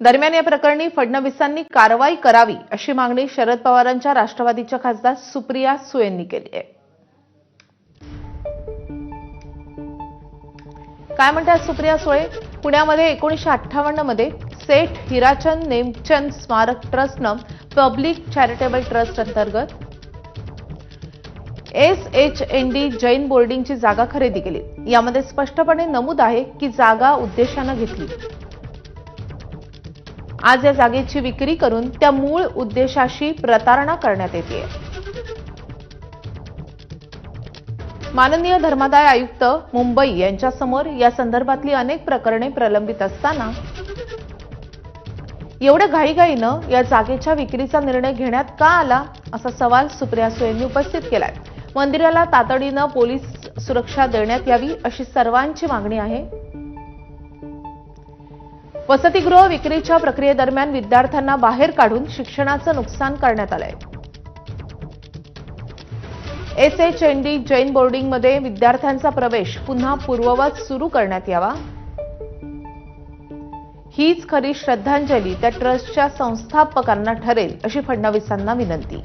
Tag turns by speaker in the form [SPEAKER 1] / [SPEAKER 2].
[SPEAKER 1] दरम्यान या प्रकरणी फडणवीसांनी कारवाई करावी अशी मागणी शरद पवारांच्या राष्ट्रवादीच्या खासदार सुप्रिया सुळेंनी केली आहे. काय म्हणतात सुप्रिया सुळे? पुण्यामध्ये एकोणीसशे अठ्ठावन्नमध्ये सेठ हिराचंद नेमचंद स्मारक ट्रस्टनं पब्लिक चॅरिटेबल ट्रस्ट अंतर्गत S H N D Jain बोर्डिंगची जागा खरेदी केली. यामध्ये स्पष्टपणे नमूद आहे की जागा उद्देशानं घेतली. आज या जागेची विक्री करून त्या मूळ उद्देशाशी प्रतारणा करण्यात येते. माननीय धर्मादाय आयुक्त मुंबई यांच्यासमोर या संदर्भातली अनेक प्रकरणे प्रलंबित असताना एवढ्या घाईघाईनं या जागेच्या विक्रीचा निर्णय घेण्यात का आला असा सवाल सुप्रिया सुळेंनी उपस्थित केलाय. मंदिराला तातडीनं पोलीस सुरक्षा देण्यात यावी अशी सर्वांची मागणी आहे. वसतिगृह विक्रीच्या प्रक्रियेदरम्यान विद्यार्थ्यांना बाहेर काढून शिक्षणाचं नुकसान करण्यात आलंय. S H N D Jain बोर्डिंगमध्ये विद्यार्थ्यांचा प्रवेश पुन्हा पूर्ववत सुरू करण्यात यावा. हीच खरी श्रद्धांजली त्या ट्रस्टच्या संस्थापकांना ठरेल अशी फडणवीसांना विनंती.